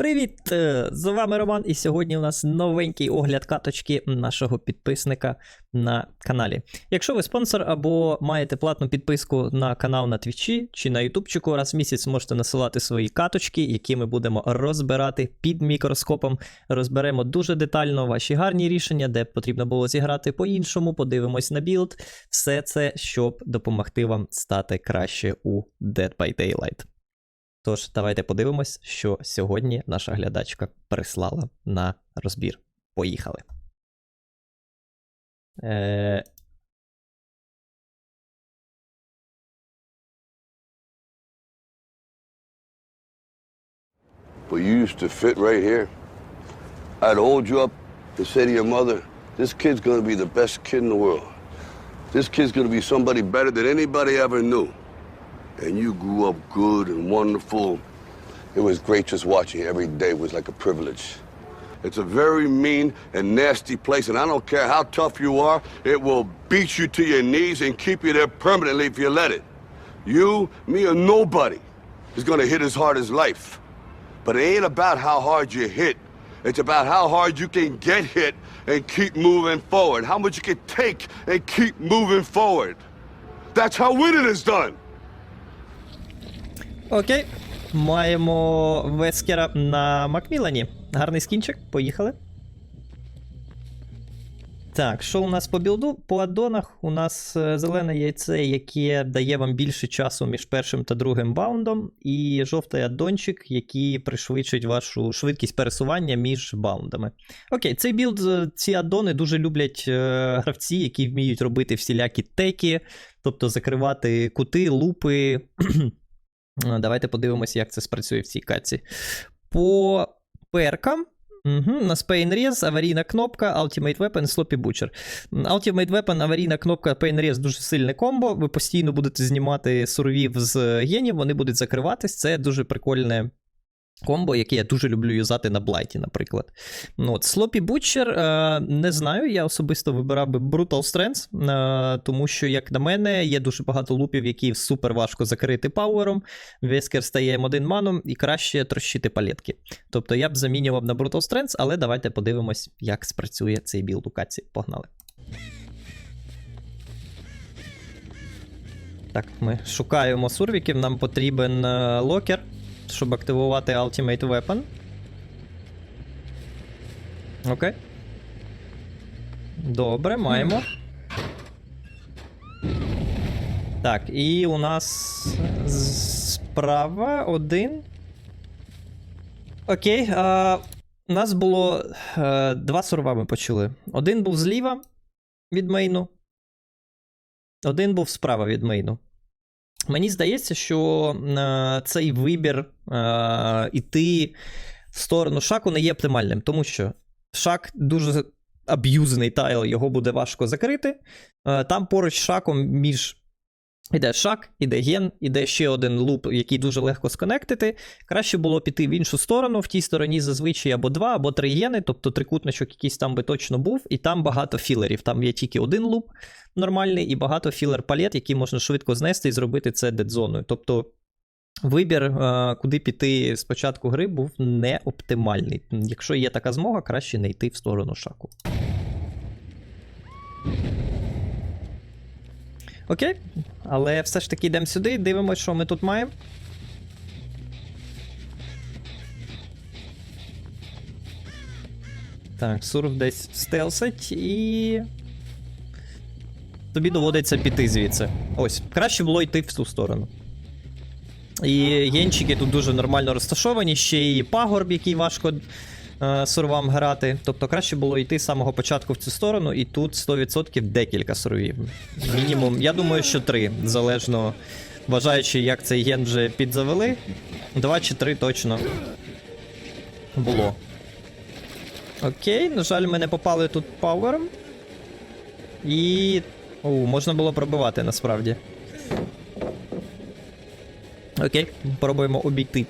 Привіт! е, З вами Роман, і сьогодні у нас новенький огляд каточки нашого підписника на каналі. Якщо ви спонсор або маєте платну підписку на канал на Твічі чи на Ютубчику, раз в місяць можете насилати свої каточки, які ми будемо розбирати під мікроскопом. Розберемо дуже детально ваші гарні рішення, де потрібно було зіграти по-іншому, подивимось на білд. Все це, щоб допомогти вам стати краще у Dead by Daylight. Тож, давайте подивимось, що сьогодні наша глядачка прислала на розбір. Поїхали. Е... But you used to fit right here. I'd hold you up and say to your mother, this kid's gonna be the best kid in the world. This kid's gonna be somebody better than anybody ever knew. And you grew up good and wonderful. It was great just watching you every day was like a privilege. It's a very mean and nasty place, and I don't care how tough you are, it will beat you to your knees and keep you there permanently if you let it. You, me, or nobody is gonna hit as hard as life. But it ain't about how hard you hit. It's about how hard you can get hit and keep moving forward. How much you can take and keep moving forward. That's how winning is done. Окей. Маємо Вескера на Макмілані. Гарний скінчик, поїхали. Так, що у нас по білду? По аддонах у нас е, зелене яйце, яке дає вам більше часу між першим та другим баундом, і жовтий аддончик, який пришвидшить вашу швидкість пересування між баундами. Окей, цей білд, е, ці аддони дуже люблять е, гравці, які вміють робити всілякі теки, тобто закривати кути, лупи. Е, Давайте подивимося, як це спрацює в цій каці. По перкам. Угу, у нас Pain Rez, аварійна кнопка, Ultimate Weapon, Sloppy Butcher. Ultimate Weapon, аварійна кнопка Pain Rez дуже сильне комбо. Ви постійно будете знімати суровів з генів, вони будуть закриватись. Це дуже прикольне комбо, яке я дуже люблю юзати на Блайті, наприклад. Ну, от, Sloppy Butcher, е, не знаю, я особисто вибирав би Brutal Strength, е, тому що, як на мене, є дуже багато лупів, які супер важко закрити пауером. Вескер стає М1 маном і краще трощити палетки. Тобто я б замінював на Brutal Strength, але давайте подивимось, як спрацює цей білд у каці. Погнали. Так, ми шукаємо сурвіків, нам потрібен е, локер, щоб активувати Ultimate Weapon. Окей. Добре, маємо. Так, і у нас справа один. Окей. А, у нас було е, два сурва ми почули. Один був зліва від мейну. Один був справа від мейну. Мені здається, що е, цей вибір е, іти в сторону шаку не є оптимальним, тому що шак дуже аб'юзний тайл, його буде важко закрити. Е, там поруч шаком між. Іде шак, іде ген, іде ще один луп, який дуже легко сконектити. Краще було піти в іншу сторону. В тій стороні зазвичай або два, або три гени, тобто трикутничок якийсь там би точно був, і там багато філерів. Там є тільки один луп нормальний, і багато філер-палет, які можна швидко знести і зробити це дедзоною. Тобто вибір, е, куди піти з початку гри, був не оптимальний. Якщо є така змога, краще не йти в сторону шаку. Окей, але все ж таки йдемо сюди, дивимося, що ми тут маємо. Так, сурф десь стелсить і. Тобі доводиться піти звідси. Ось, краще було йти в ту сторону. І генчики тут дуже нормально розташовані, ще і пагорб, який важко сурвам грати. Тобто краще було йти з самого початку в цю сторону, і тут 100% декілька сурвів. Мінімум, я думаю, що три, залежно вважаючи, як цей ген вже підзавели. Два чи три точно було. Окей, на жаль, ми не попали тут пауером. І. У, можна було пробивати насправді. Окей, пробуємо обійти.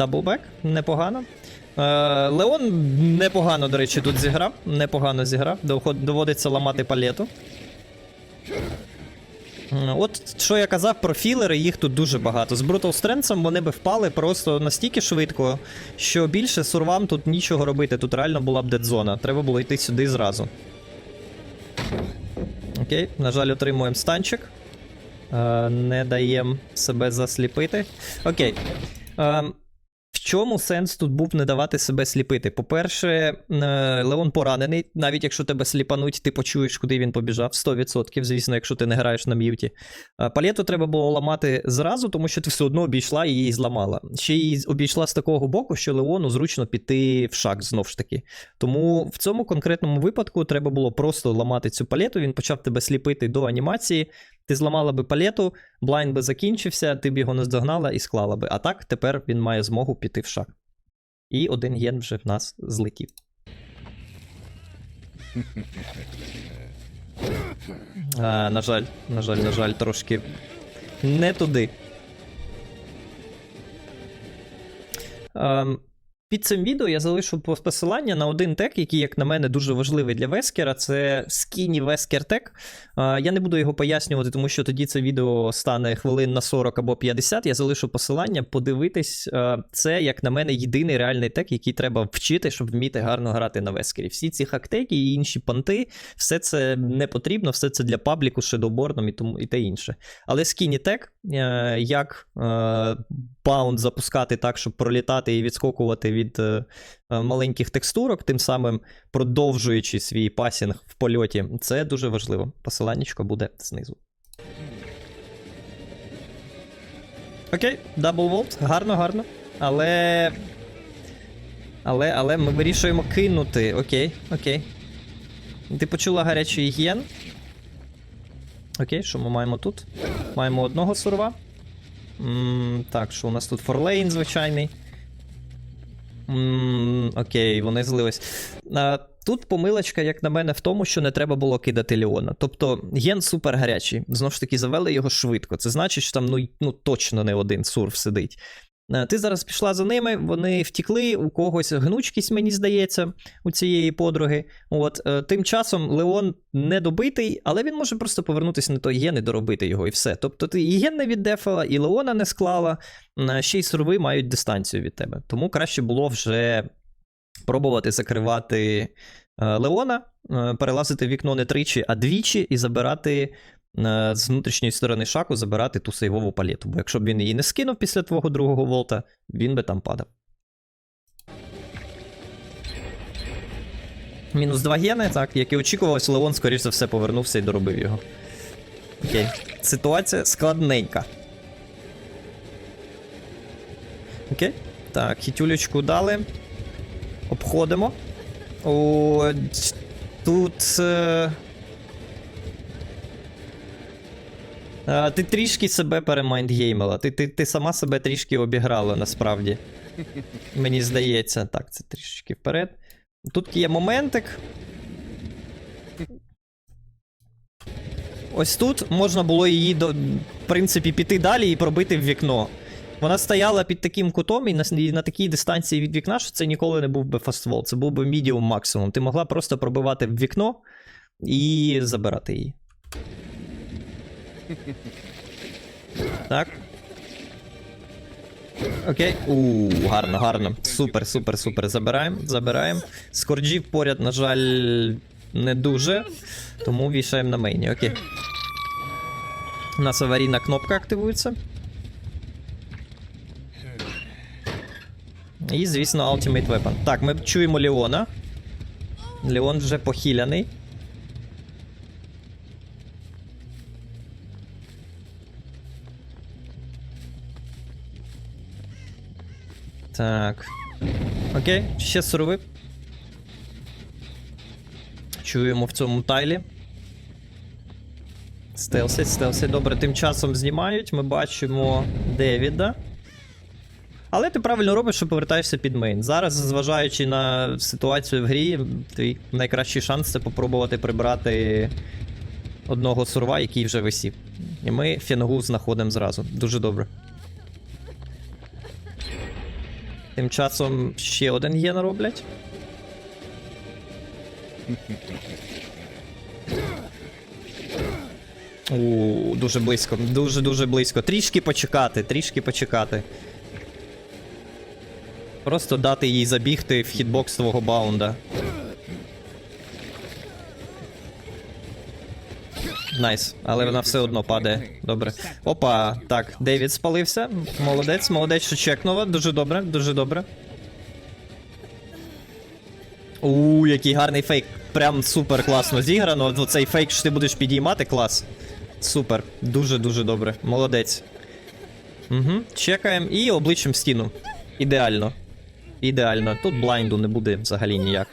Даблбек, непогано. Е, Леон непогано, до речі, тут зіграв. Непогано зіграв. Доводиться ламати палету. От що я казав про філери, їх тут дуже багато. З Brutal Strength вони би впали просто настільки швидко, що більше сурвам тут нічого робити. Тут реально була б дедзона. Треба було йти сюди зразу. Окей, на жаль, отримуємо станчик. Е, не даємо себе засліпити. Окей. Чому сенс тут був не давати себе сліпити? По-перше, е, Леон поранений, навіть якщо тебе сліпануть, ти почуєш, куди він побіжав. 100%, звісно, якщо ти не граєш на м'юті. Палету треба було ламати зразу, тому що ти все одно обійшла і її зламала. Ще її обійшла з такого боку, що Леону зручно піти в шаг знов ж таки. Тому в цьому конкретному випадку треба було просто ламати цю палету. Він почав тебе сліпити до анімації. Ти зламала би палету, блайн би закінчився, ти б його не здогнала і склала би. А так тепер він має змогу піти в шаг. І один ген вже в нас злетів. А, на жаль, на жаль, на жаль, трошки не туди. Ем, під цим відео я залишу посилання на один тек, який, як на мене, дуже важливий для Вескера. Це Wesker тек. Е, Я не буду його пояснювати, тому що тоді це відео стане хвилин на 40 або 50. Я залишу посилання, подивитись. Е, Це, як на мене, єдиний реальний тек, який треба вчити, щоб вміти гарно грати на Вескері. Всі ці хактеки і інші понти, все це не потрібно, все це для пабліку, шедоборном і тому і те інше. Але Skinny Tech, е, як е, баунд запускати так, щоб пролітати і відскокувати від е, е, маленьких текстурок, тим самим продовжуючи свій пасінг в польоті, це дуже важливо. Посиланнячко буде знизу. Окей, дабл волт, гарно, гарно. Але. Але, але ми вирішуємо кинути. Окей, окей. Ти почула гарячий ген. Окей, що ми маємо тут? Маємо одного сурва. М, так, що у нас тут форлейн звичайний. Окей, вони злились. Тут помилочка, як на мене, в тому, що не треба було кидати Леона. Тобто ген супер гарячий. Знову ж таки, завели його швидко. Це значить, що там ну, ну точно не один сурф сидить. Е, Ти зараз пішла за ними, вони втікли, у когось гнучкість, мені здається, у цієї подруги. От е, тим часом Леон не добитий, але він може просто повернутися на той ген і доробити його, і все. Тобто ти і ген не віддефала, і Леона не склала, ще й сурви мають дистанцію від тебе. Тому краще було вже пробувати закривати е, Леона, е, перелазити вікно не тричі, а двічі, і забирати. Е, З внутрішньої сторони шаку забирати ту сейвову палету. Бо якщо б він її не скинув після твого другого волта, він би там падав. Мінус 2 гени, так, як і очікувалось, Леон, скоріш за все, повернувся і доробив його. Окей. Ситуація складненька. Окей. Так, хітюлечку дали. Обходимо. О, тут. Е... А, ти трішки себе перемайндгеймила. Ти, ти, ти сама себе трішки обіграла насправді. Мені здається. Так, це трішечки вперед. Тут є моментик. Ось тут можна було її, до, в принципі, піти далі і пробити в вікно. Вона стояла під таким кутом і на, і на такій дистанції від вікна, що це ніколи не був би фаствол. Це був би мідіум максимум. Ти могла просто пробивати в вікно і забирати її. Так. Окей. У, гарно, гарно. Супер, супер, супер. Забираємо, забираємо. Скорджів поряд, на жаль, не дуже. Тому вішаємо на мейні. Окей. У нас аварійна кнопка активується. І, звісно, Ultimate Weapon. Так, ми чуємо Леона. Леон вже похиляний. Так. Окей, ще сурови. Чуємо в цьому тайлі. Стелси, стелси. Добре, тим часом знімають. Ми бачимо Девіда. Але ти правильно робиш, що повертаєшся під мейн. Зараз, зважаючи на ситуацію в грі, твій найкращий шанс це попробувати прибрати одного сурва, який вже висів. І ми фінгу знаходимо зразу. Дуже добре. Тим часом ще один є роблять. У, дуже близько, дуже-дуже близько. Трішки почекати, трішки почекати. Просто дати їй забігти в хітбокс твого баунда. Найс, але вона все одно падає. Добре. Опа, так, Девід спалився. Молодець, молодець, що чекнула. Дуже добре, дуже добре. У, який гарний фейк. Прям супер класно зіграно. Ну, Цей фейк, що ти будеш підіймати, клас. Супер. Дуже-дуже добре. Молодець. Угу. Чекаємо і обличчям стіну. Ідеально. Ідеально. Тут блайнду не буде взагалі ніяк.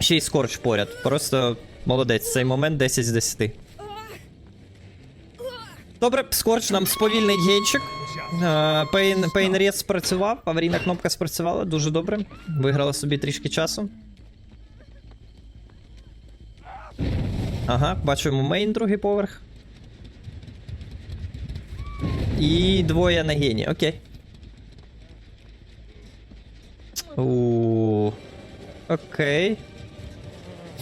Ще й скорч поряд. Просто молодець. Цей момент 10 з 10. Добре, скорч нам сповільнить генчик. Е, Пейн, Пейн спрацював, аварійна кнопка спрацювала, дуже добре. Виграла собі трішки часу. Ага, бачимо мейн, другий поверх. І двоє на гені, окей. У. Окей.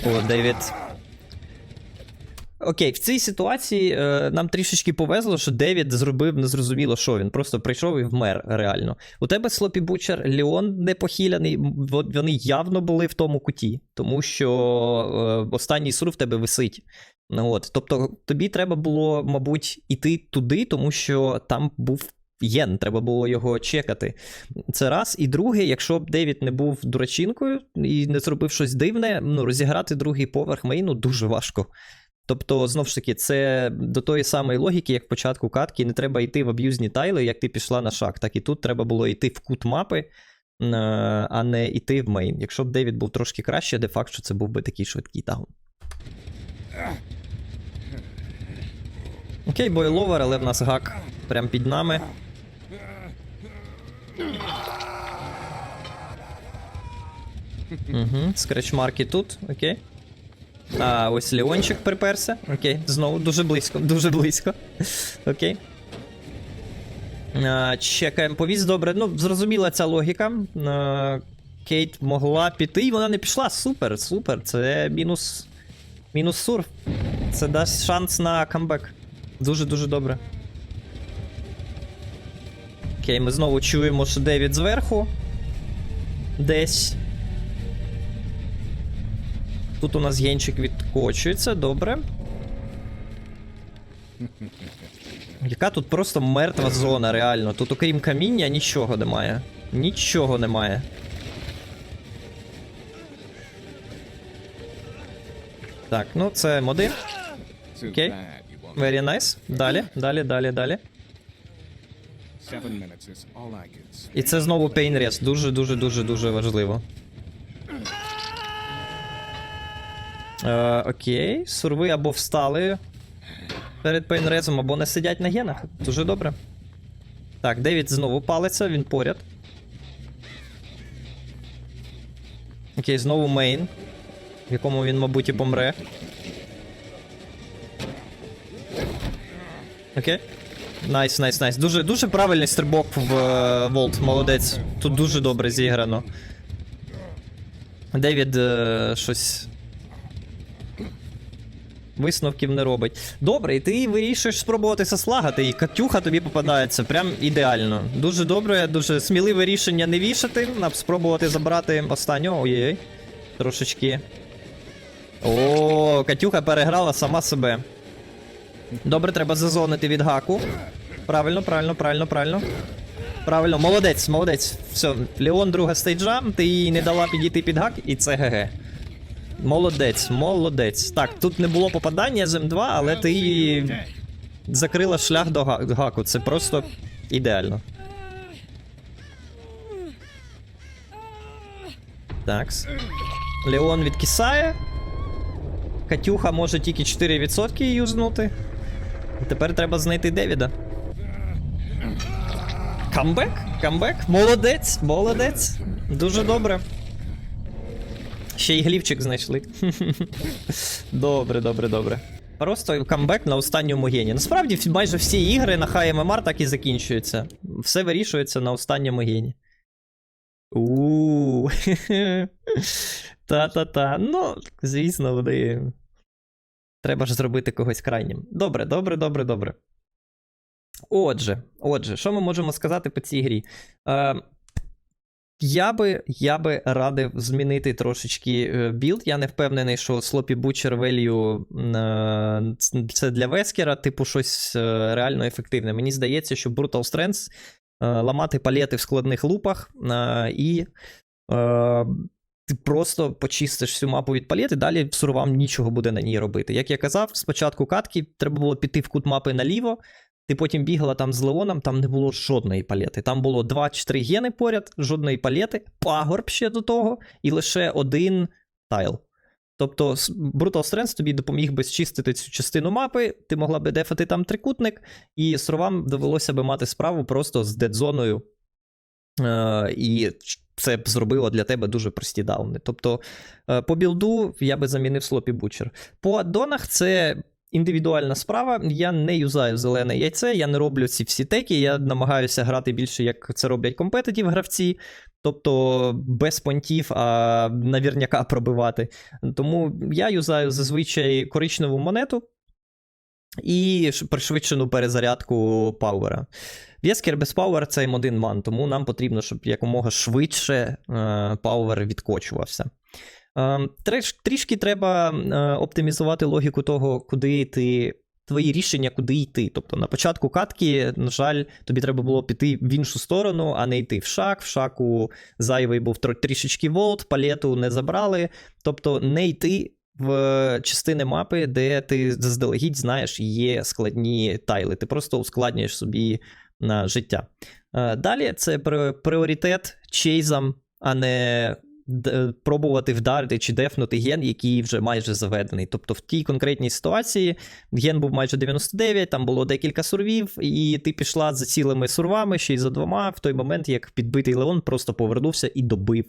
О, Девід. Окей, в цій ситуації е, нам трішечки повезло, що Девід зробив незрозуміло, що він просто прийшов і вмер реально. У тебе Слопі Бучер, Леон непохиляний, вони явно були в тому куті, тому що е, останній сур в тебе висить. Ну, от. Тобто тобі треба було, мабуть, іти туди, тому що там був єн, треба було його чекати. Це раз. І друге, якщо б Девід не був дурачинкою і не зробив щось дивне, ну розіграти другий поверх мейну дуже важко. Тобто, знов ж таки, це до тої самої логіки, як початку катки, не треба йти в аб'юзні тайли, як ти пішла на шаг. Так і тут треба було йти в кут мапи, е, а не йти в мейн. Якщо б Девід був трошки краще, де факт, що це був би такий швидкий таун. Окей, бойловер, але в нас гак прям під нами. Угу, скретчмарки тут, окей. А, ось Леончик приперся. Окей, знову дуже близько, дуже близько. Окей. А, чекаємо повість. Добре. Ну, зрозуміла ця логіка. А, Кейт могла піти, і вона не пішла. Супер, супер. Це мінус. Мінус сур. Це дасть шанс на камбек. Дуже-дуже добре. Окей, ми знову чуємо, що Девід зверху. Десь. Тут у нас генчик відкочується, добре. Яка тут просто мертва зона, реально. Тут, окрім каміння, нічого немає. Нічого немає. Так, ну це моди. Окей. Very nice. Далі, далі, далі, далі. І це знову пейнрез. Дуже, дуже, дуже, дуже важливо. Е, окей. Сурви або встали перед пейнрезом, або не сидять на генах. Дуже добре. Так, Девід знову палиться, він поряд. Окей, знову мейн, в якому він, мабуть, і помре. Окей. Найс, найс, найс. Дуже, дуже правильний стрибок в Волт, молодець. Тут дуже добре зіграно. Девід е, щось. Висновків не робить. Добре, і ти вирішуєш спробувати сослагати, і Катюха тобі попадається. Прям ідеально. Дуже добре, дуже сміливе рішення не вішати, а спробувати забрати останнього. Ой-ой. Трошечки. О, Катюха переграла сама себе. Добре, треба зазонити від гаку. Правильно, правильно, правильно, правильно. Правильно, молодець, молодець. Все, Леон друга стейджа, ти їй не дала підійти під гак, і це ГГ. Молодець, молодець. Так, тут не було попадання з М2, але ти закрила шлях до гаку. Це просто ідеально. Такс. Леон відкисає. Катюха може тільки 4% юзнути. Тепер треба знайти Девіда. Камбек? Камбек? Молодець, молодець. Дуже добре. Ще й глівчик знайшли. добре, добре, добре. Просто камбек на останньому гені. Насправді майже всі ігри на MMR так і закінчуються. Все вирішується на останньому гені. У. Та-та-та. Ну, звісно, вони Треба ж зробити когось крайнім. Добре, добре, добре, добре. Отже, отже, що ми можемо сказати по цій грі? Е, я би, я би радив змінити трошечки е, білд. Я не впевнений, що Butcher Value е, це для Вескера, типу, щось е, реально ефективне. Мені здається, що Brutal Strength е, ламати палети в складних лупах і. Ти просто почистиш всю мапу від палет, і далі сурвам нічого буде на ній робити. Як я казав, спочатку катки треба було піти в кут мапи наліво. Ти потім бігала там з Леоном, там не було жодної палети. Там було 2 чи 3 гени поряд, жодної палети, пагорб ще до того, і лише один тайл. Тобто Brutal Strength тобі допоміг би зчистити цю частину мапи, ти могла би дефати там трикутник, і суровам довелося би мати справу просто з дедзоною. Е, і це б зробило для тебе дуже прості дауни. Тобто, е, по білду я би замінив слопі бучер. По аддонах це індивідуальна справа. Я не юзаю зелене яйце, я не роблю ці всі теки. Я намагаюся грати більше, як це роблять компетитів гравці. Тобто без понтів, а навірняка пробивати. Тому я юзаю зазвичай коричневу монету і пришвидшену перезарядку пауера. Вєскер без пауер це М1 ман, тому нам потрібно, щоб якомога швидше е, пауер відкочувався. Е, треш, трішки треба е, оптимізувати логіку того, куди ти. Твої рішення, куди йти. Тобто на початку катки, на жаль, тобі треба було піти в іншу сторону, а не йти в шак. В шаку зайвий був трішечки волт, палету не забрали. Тобто не йти в частини мапи, де ти заздалегідь знаєш, є складні тайли. Ти просто ускладнюєш собі на життя. Е, Далі це пріоритет чейзам, а не пробувати вдарити чи дефнути ген, який вже майже заведений. Тобто в тій конкретній ситуації ген був майже 99, там було декілька сурвів, і ти пішла за цілими сурвами, ще й за двома, в той момент, як підбитий Леон просто повернувся і добив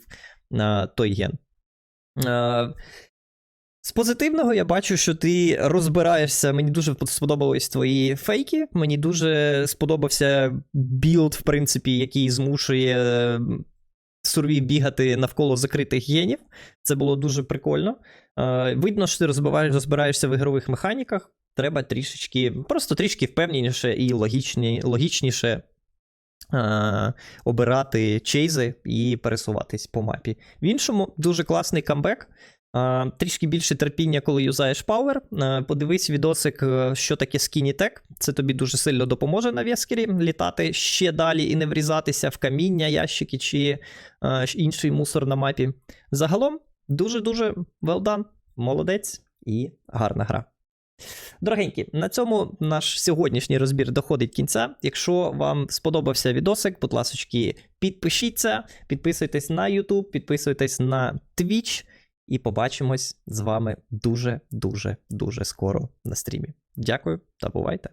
е, той ген. Е, з позитивного я бачу, що ти розбираєшся. Мені дуже сподобались твої фейки. Мені дуже сподобався білд, в принципі, який змушує е, сурві бігати навколо закритих генів. Це було дуже прикольно. Е, Видно, що ти розбираєшся в ігрових механіках. Треба трішечки, просто трішки впевненіше і логічні, логічніше е, обирати чейзи і пересуватись по мапі. В іншому дуже класний камбек. А, трішки більше терпіння, коли юзаєш пауер. Подивись відосик, е, що таке Tech. Це тобі дуже сильно допоможе на вескері літати ще далі і не врізатися в каміння, ящики чи інший мусор на мапі. Загалом, дуже-дуже well done. Молодець і гарна гра. Дорогенькі, на цьому наш сьогоднішній розбір доходить кінця. Якщо вам сподобався відосик, будь ласочки, підпишіться, підписуйтесь на YouTube, підписуйтесь на Twitch. І побачимось з вами дуже, дуже, дуже скоро на стрімі. Дякую та бувайте!